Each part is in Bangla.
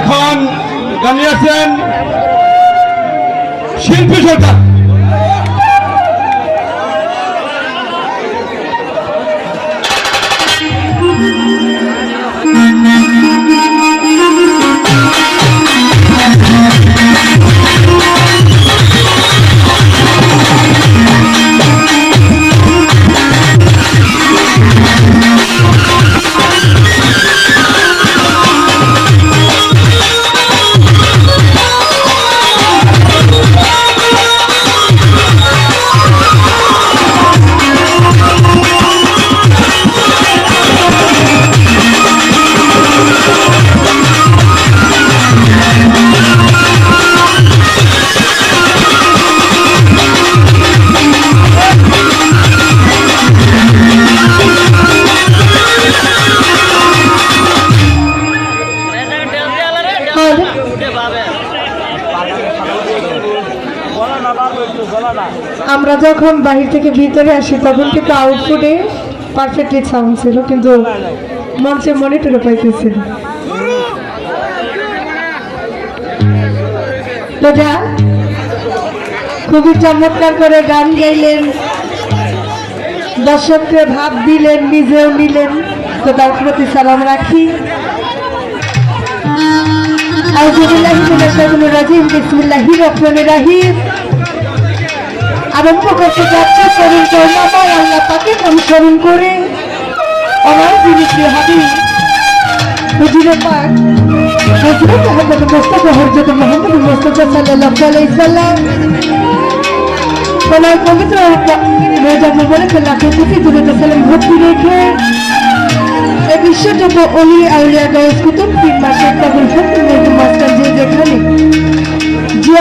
এখন জানিয়েছেন শিল্পী সরকার। আমরা যখন বাহির থেকে ভিতরে আসি, তখন কিন্তু আউটপুটে পারফেক্টলি সাউন্ড ছিল, কিন্তু মঞ্চে মনিটরে পাইতেছিল যা খুবই চমৎকার করে গান গাইলেন। দর্শককে ভাব দিলেন, নিজেও নিলেন। তো তার প্রতি সালাম রাখি। আউজুবিল্লাহি মিনাশ রাজিম, বিসমিল্লাহির রহিম। আরম্ভ করতে যাচ্ছে, শরীর করলামায় আল্লাহ তাকে অনুসরণ করে। আমার জিনিসটি হবে হুজুরে অলি আউলিয়া গায়েস তিন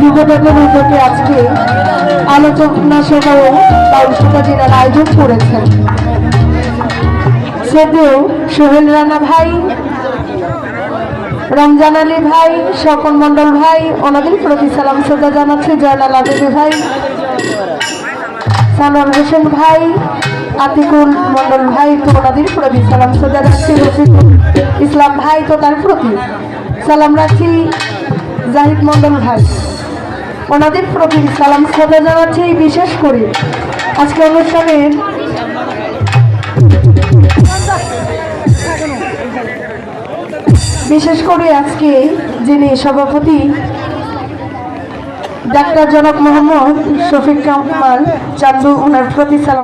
যুবদকের উদ্যোগে আজকে আলোচনা সভাও বাউসুকা জেলার আয়োজন করেছেন। সেদিও সোহেল রানা ভাই, রমজান আলী ভাই, স্বপন মন্ডল ভাই ওনাদের প্রতি সালাম শ্রদ্ধা জানাচ্ছি জয়নাল আবেদি ভাই সানোয়ার হোসেন ভাই, আতিকুল মন্ডল ভাই তো ওনাদের প্রতি সালাম শ্রদ্ধা রাখছি রফিকুল ইসলাম ভাই তো তার প্রতি সালাম রাখছি জাহিদ মন্ডল ভাই। ওনাদের প্রতি সালাম শ্রদ্ধা জানাচ্ছি বিশেষ করে। আজকে অনুষ্ঠানের বিশেষ করে আজকে যিনি সভাপতি, ডাক্তার জনক মোহাম্মদ শফিক কামাল চান্দু, ওনার প্রতি সালাম